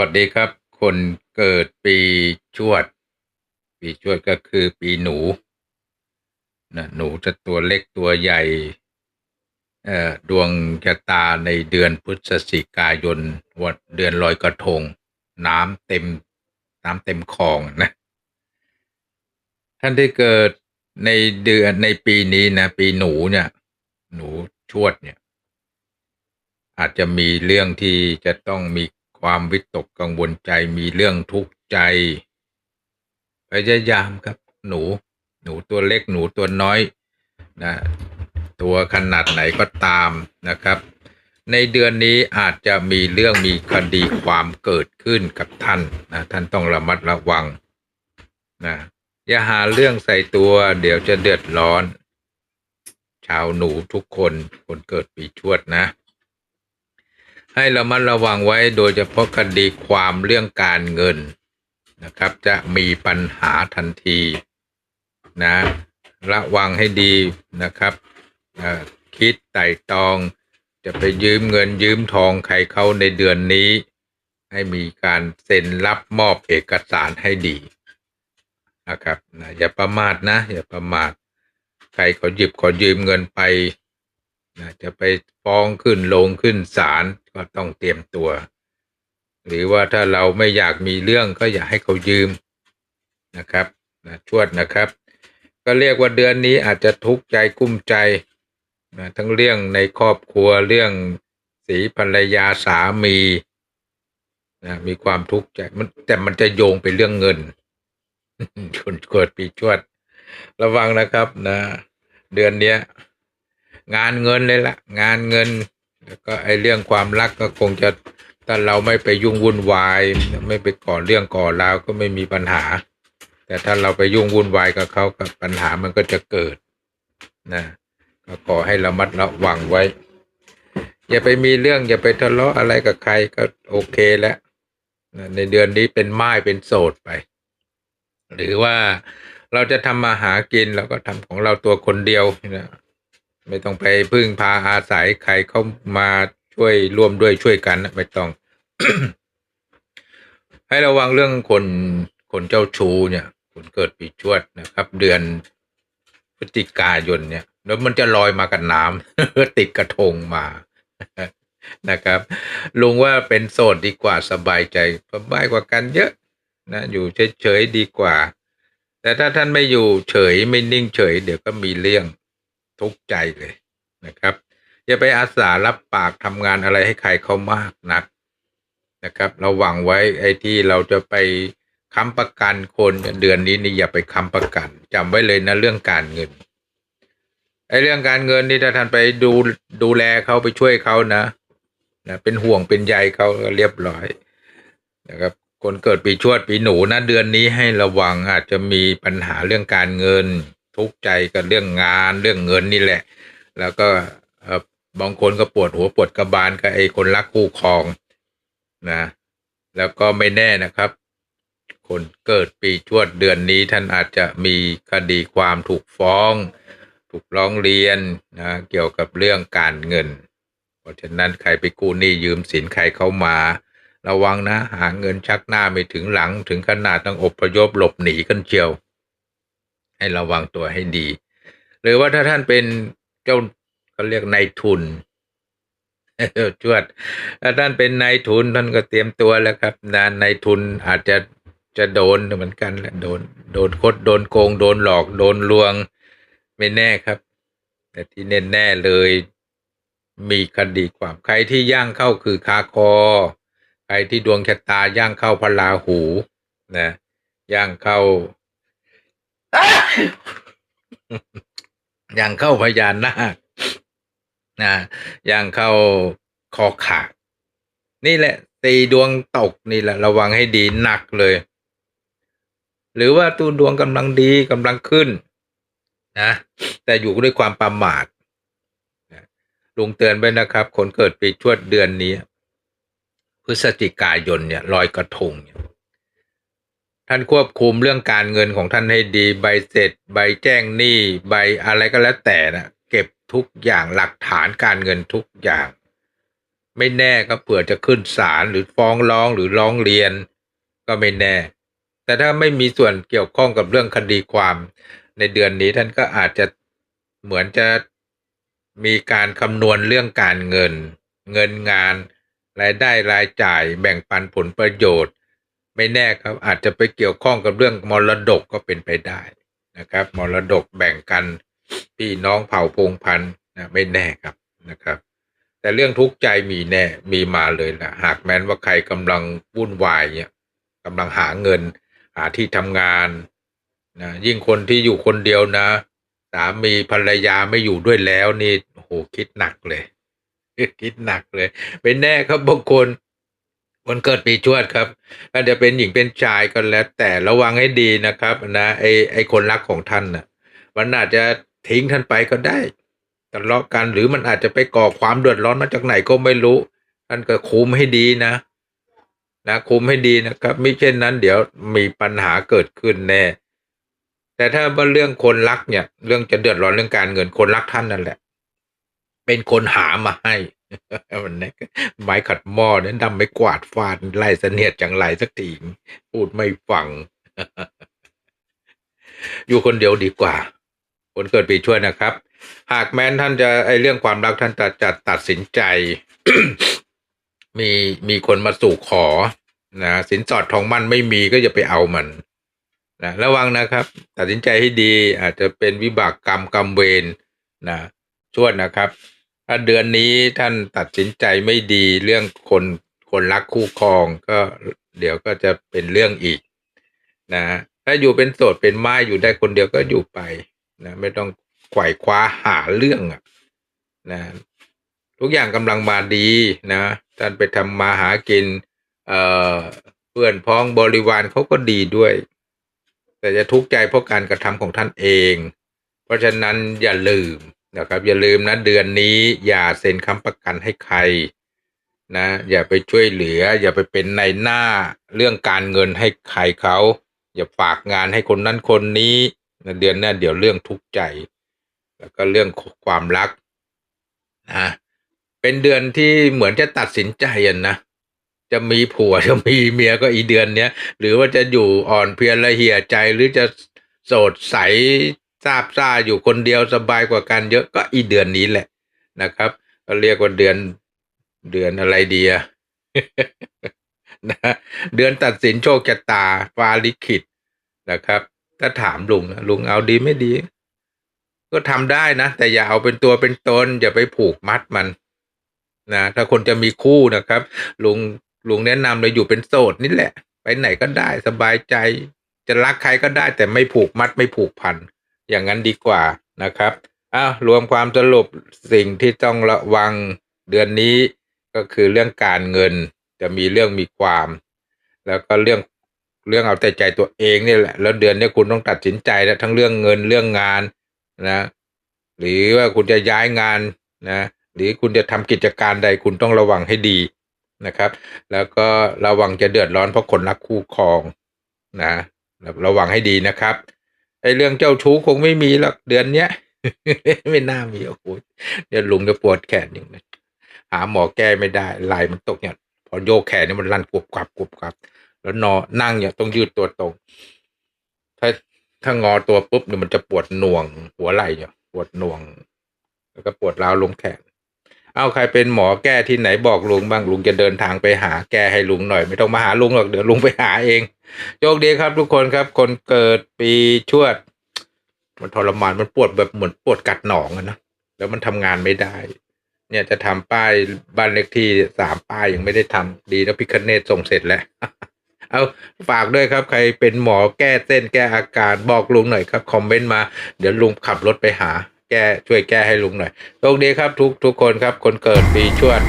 วัสดีครับ คนเกิดปีชวด ปีชวดก็คือปีหนูนะหนูจะตัวเล็กตัวใหญ่ดวงชะตาในเดือนพฤศจิกายนวันเดือนลอยกระทง น้ำเต็มน้ำเต็มคลองนะท่านที่เกิดในเดือนในปีนี้นะปีหนูเนี่ย หนูชวดเนี่ย อาจจะมีเรื่องที่จะต้องมี ความวิตกกังวลใจมีเรื่องทุกข์ใจ พยายามครับหนู หนูตัวเล็กหนูตัวน้อยนะตัวขนาดไหนก็ตามนะครับ ในเดือนนี้อาจจะมีเรื่องมีคดีความเกิดขึ้นกับท่านนะท่านต้องระมัดระวังนะอย่าหาเรื่องใส่ตัวเดี๋ยวจะเดือดร้อน ชาวหนูทุกคนคนเกิดปีชวดนะ ให้ระมัดระวังไว้โดยเฉพาะคดีความเรื่องการเงินนะครับ จะมีปัญหาทันทีนะระวังให้ดีนะครับคิดไต่ตอง จะไปยืมเงินยืมทองใครเขาในเดือนนี้ ให้มีการเซ็นรับมอบเอกสารให้ดีนะครับนะอย่าประมาทนะ อย่าประมาท ใครเขาหยิบขอยืมเงินไป จะไปฟ้องขึ้นลงขึ้นศาลก็ต้องเตรียมตัว หรือว่าถ้าเราไม่อยากมีเรื่องก็อย่าให้เขายืมนะครับนะชวดนะครับ ก็เรียกว่าเดือนนี้อาจจะทุกข์ใจกุ้มใจนะทั้งเรื่องในครอบครัวเรื่องสีภรรยาสามีนะมีความทุกข์ใจมันแต่มันจะโยงไปเรื่องเงินคนเกิดปีชวด ระวังนะครับนะ เดือนเนี้ย งานเงินเลยละงานเงิน แล้วก็ไอ้เรื่องความรักก็คงจะถ้าเราไม่ไปยุ่งวุ่นวาย ไม่ไปก่อเรื่องก่อราวก็ไม่มีปัญหา แต่ถ้าเราไปยุ่งวุ่นวายกับเขากับปัญหามันก็จะเกิดนะก็ขอให้ระมัดระวังไว้ อย่าไปมีเรื่องอย่าไปทะเลาะอะไรกับใครก็โอเคแล้วในเดือนนี้เป็นไม้เป็นโสดไป หรือว่าเราจะทำมาหากินเราก็ทำของเราตัวคนเดียวนะ ไม่ต้องไปพึ่งพาอาศัยใครเข้ามาช่วยร่วมด้วยช่วยกันไม่ต้อง ให้ระวังเรื่องคนคนเจ้าชู้เนี่ยคนเกิดปีชวดนะครับ เดือนพฤศจิกายนเนี่ย แล้วมันจะลอยมากับน้ำติดกระทงมานะครับลุงว่าเป็นโสดดีกว่าสบายใจสบายกว่ากันเยอะนะอยู่เฉยๆดีกว่า แต่ถ้าท่านไม่อยู่เฉยไม่นิ่งเฉย เดี๋ยวก็มีเรื่อง ทุกข์ใจเลยนะครับ อย่าไปอาสารับปากทำงานอะไรให้ใครเขามากนักนะครับเระวังไว้ไอ้ที่เราจะไปค้ำประกันคนเดือนนี้นี่อย่าไปค้ำประกันจำไว้เลยนะเรื่องการเงินไอ้เรื่องการเงินนี่ถ้าท่านไปดูดูแลเขาไปช่วยเขานะนะ เป็นห่วงเป็นใยเขาก็เรียบร้อยนะครับ คนเกิดปีชวดปีหนูนะเดือนนี้ให้ระวังอาจจะมีปัญหาเรื่องการเงิน ทุกข์ใจกับเรื่องงานเรื่องเงินนี่แหละ แล้วก็บางคนก็ปวดหัวปวดกระบาลกับไอ้คนรักคู่ครองนะแล้วก็ไม่แน่นะครับ คนเกิดปีชวดเดือนนี้ท่านอาจจะมีคดีความถูกฟ้อง ถูกร้องเรียนนะเกี่ยวกับเรื่องการเงิน เพราะฉะนั้นใครไปกู้หนี้ยืมสินใครเข้ามา ระวังนะหาเงินชักหน้าไม่ถึงหลังถึงขนาดต้องอบพยพหลบหนีกันเชียว ให้ระวังตัวให้ดี หรือว่าถ้าท่านเป็นเจ้าเขาเรียกนายทุนชวดถ้าท่านเป็นนายทุนท่านก็เตรียมตัวแล้วครับนะนายทุนอาจจะจะโดนเหมือนกันแหละโดนโดนคดโดนโกง โดนหลอกโดนลวงไม่แน่ครับ แต่ที่แน่แน่ๆเลยมีคดีความใครที่ย่างเข้าคือคาคอ ใครที่ดวงชะตาย่างเข้าพระราหูนะย่างเข้า ย่างเข้าพญานนาคนะย่างเข้าคอขาดนี่แหละตีดวงตกนี่แหละ ระวังให้ดีหนักเลย หรือว่าตูดวงกำลังดีกำลังขึ้น นะ แต่อยู่ด้วยความประมาทลุงเตือนไว้นะครับ คนเกิดปีชวดเดือนนี้ พฤศจิกายนเนี่ยลอยกระทงเนี่ย ท่านควบคุมเรื่องการเงินของท่านให้ดีใบเสร็จ ใบแจ้งหนี้ใบอะไรก็แล้วแต่นะเก็บทุกอย่างหลักฐานการเงินทุกอย่าง ไม่แน่ก็เผื่อจะขึ้นศาลหรือฟ้องร้องหรือร้องเรียน ก็ไม่แน่ แต่ถ้าไม่มีส่วนเกี่ยวข้องกับเรื่องคดีความ ในเดือนนี้ท่านก็อาจจะเหมือนจะมีการคำนวณเรื่องการเงิน เงินงาน รายได้รายจ่ายแบ่งปันผลประโยชน์ ไม่แน่ครับ อาจจะไปเกี่ยวข้องกับเรื่องมรดกก็เป็นไปได้นะครับ มรดกแบ่งกันพี่น้องเผ่าพงพันธุ์นะไม่แน่ครับนะครับ แต่เรื่องทุกข์ใจมีแน่มีมาเลยนะหากแม้นว่าใครกำลังวุ่นวายเนี่ยกำลังหาเงิน หาที่ทำงานนะยิ่งคนที่อยู่คนเดียวนะสามีภรรยาไม่อยู่ด้วยแล้วนี่โอ้โหคิดหนักเลย คิดหนักเลย เป็นแน่ครับบางคน วันเกิดปีชวดครับอาจจะเป็นหญิงเป็นชายก็แล้ว แต่ระวังให้ดีนะครับ นะไอไอคนรักของท่านน่ะ มันอาจจะทิ้งท่านไปก็ได้ทะเลาะกันหรือมันอาจจะไปก่อความเดือดร้อนมาจากไหนก็ไม่รู้ท่านก็คุมให้ดีนะนะคุมให้ดีนะครับ ไม่เช่นนั้น เดี๋ยวมีปัญหาเกิดขึ้นแน่ แต่ถ้าว่าเรื่องคนรักเนี่ย เรื่องจะเดือดร้อนเรื่องการเงินคนรักท่านนั่นแหละ เป็นคนหามาให้ มันนะไม้ขัดหม้อเนี่ยดำไม่กวาดฟาดไล่เสนียดจังไรสักทีพูดไม่ฟัง อยู่คนเดียวดีกว่า คนเกิดปีช่วยนะครับ หากแม้นท่านจะไอเรื่องความรักท่านจะจะตัดสินใจ มีมีคนมาสู่ขอนะสินสอดทองมั่นไม่มีก็อย่าไปเอามันนะระวังนะครับ ตัดสินใจให้ดีอาจจะเป็นวิบากกรรมกรรมเวรนะช่วยนะครับ ถ้าเดือนนี้ท่านตัดสินใจไม่ดีเรื่องคนคนรักคู่ครองก็เดี๋ยวก็จะเป็นเรื่องอีก นะถ้าอยู่เป็นโสดเป็นไม้อยู่ได้คนเดียวก็อยู่ไปนะไม่ต้องไขว่คว้าหาเรื่องอะนะทุกอย่างกำลังมาดีนะท่านไปทำมาหากินเอ่อเพื่อนพ้องบริวารเขาก็ดีด้วย แต่จะทุกข์ใจเพราะการกระทำของท่านเอง เพราะฉะนั้นอย่าลืม นะครับอย่าลืมนะเดือนนี้อย่าเซ็นค้ำประกันให้ใครนะอย่าไปช่วยเหลือ อย่าไปเป็นในหน้าเรื่องการเงินให้ใครเขา อย่าฝากงานให้คนนั้นคนนี้นะเดือนหน้าเดี๋ยวเรื่องทุกข์ใจ แล้วก็เรื่องความรักนะเป็นเดือนที่เหมือนจะตัดสินใจนะจะมีผัวจะมีเมียก็อีเดือนเนี้ยหรือว่าจะอยู่อ่อนเพลียละเหี่ยใจหรือจะโสดใส ซาบซ่าอยู่คนเดียวสบายกว่ากันเยอะก็อีเดือนนี้แหละนะครับก็เรียกว่าเดือนเดือนอะไรดีอะนะเดือนตัดสินโชคชะตาฟาลิขิตนะครับ ถ้าถามลุงนะลุงเอาดีไม่ดี ก็ทำได้นะ แต่อย่าเอาเป็นตัวเป็นตนอย่าไปผูกมัดมันนะถ้าคนจะมีคู่นะครับ ลุงลุงแนะนำเลยอยู่เป็นโสดนี่แหละ ไปไหนก็ได้สบายใจ จะรักใครก็ได้แต่ไม่ผูกมัดไม่ผูกพัน อย่างนั้นดีกว่านะครับอ้าวรวมความสรุปสิ่งที่ต้องระวังเดือนนี้ก็คือเรื่องการเงินจะมีเรื่องมีความ แล้วก็เรื่องเรื่องเอาแต่ใจตัวเองนี่แหละแล้วเดือนนี้คุณต้องตัดสินใจแล้วทั้งเรื่องเงินเรื่องงานนะ หรือว่าคุณจะย้ายงานนะ หรือคุณจะทำกิจการใดคุณต้องระวังให้ดีนะครับ แล้วก็ระวังจะเดือดร้อนเพราะคนรักคู่ครองนะระวังให้ดีนะครับ ไอเรื่องเจ้าชู้คงไม่มีหรอกเดือนเนี้ยไม่น่ามีโอ้โหเดี๋ยวลุงจะปวดแขนอย่างนี้หาหมอแก้ไม่ได้ไหลมันตกเนี่ยพอโยกแขนนี่มันลั่นกรุบกรับกรุบกรับ แล้วนอนนั่งเนี่ยต้องยืดตัวตรง ถ้าถ้างอตัวปุ๊บเนี่ยมันจะปวดหน่วงหัวไหล่เนี่ยปวดหน่วง แล้วก็ปวดร้าวลงแขน เอาใครเป็นหมอแก้ที่ไหนบอกลุงบ้างลุงจะเดินทางไปหาแก้ให้ลุงหน่อย ไม่ต้องมาหาลุงหรอกเดี๋ยวลุงไปหาเองโชคดีครับทุกคนครับ คนเกิดปีชวด มันทรมานมันปวดแบบเหมือนปวดกัดหนองอะนะแล้วมันทำงานไม่ได้ เนี่ยจะทำป้ายบ้านเลขที่สามป้ายยังไม่ได้ทำดีนะพิคเนตส่งเสร็จแล้วเอาฝากด้วยครับ ใครเป็นหมอแก้เส้นแก้อาการบอกลุงหน่อยครับ คอมเมนต์มา เดี๋ยวลุงขับรถไปหา แก้ช่วยแก้ให้ลุงหน่อยโชคดีครับทุกทุกคนครับคนเกิดปีชวด